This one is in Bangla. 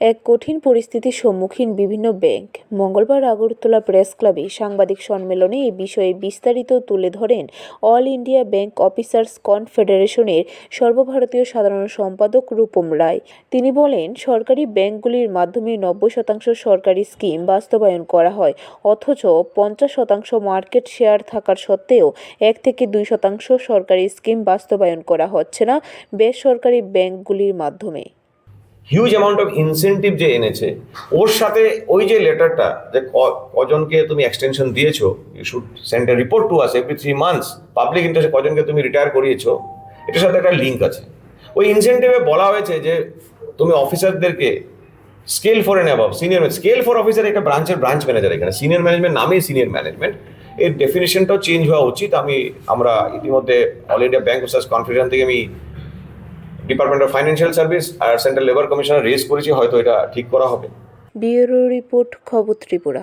এক কঠিন পরিস্থিতির সম্মুখীন বিভিন্ন ব্যাংক মঙ্গলবার আগরতলা প্রেস ক্লাবে সাংবাদিক সম্মেলনে এ বিষয়ে বিস্তারিত তুলে ধরেন অল ইন্ডিয়া ব্যাংক অফিসার্স কনফেডারেশনের সর্বভারতীয় সাধারণ সম্পাদক রূপম রায়। তিনি বলেন, সরকারি ব্যাংকগুলির মাধ্যমে নব্বই শতাংশ সরকারি স্কিম বাস্তবায়ন করা হয়, অথচ পঞ্চাশ শতাংশ মার্কেট শেয়ার থাকার সত্ত্বেও এক থেকে দুই শতাংশ সরকারি স্কিম বাস্তবায়ন করা হচ্ছে না বেসরকারি ব্যাংকগুলির মাধ্যমে। হিউজ অ্যামাউন্ট অফ ইনসেন্টিভ যে এনেছে, ওর সাথে ওই যে লেটারটা যে কজনকে তুমি এক্সটেনশন দিয়েছ you should send a report to us every three months public ইন্টারেস্টে কজনকে তুমি রিটায়ার করিয়েছো, এটার সাথে একটা লিঙ্ক আছে। ওই ইনসেন্টিভে বলা হয়েছে যে তুমি অফিসারদেরকে scale four and above senior scale four officer একটা ব্রাঞ্চের ব্রাঞ্চ ম্যানেজার এখানে সিনিয়র ম্যানেজমেন্ট নামেই সিনিয়র ম্যানেজমেন্ট এর ডেফিনেশনটাও চেঞ্জ হওয়া উচিত, আমি, আমরা ইতিমধ্যে all India bank officers conference থেকে আমি ডিপার্টমেন্ট অফ ফাইন্যান্সিয়াল সার্ভিস আর সেন্ট্রাল লেবার কমিশনার রেজ করেছি, হয়তো এটা ঠিক করা হবে। ব্যুরো রিপোর্ট খবর ত্রিপুরা।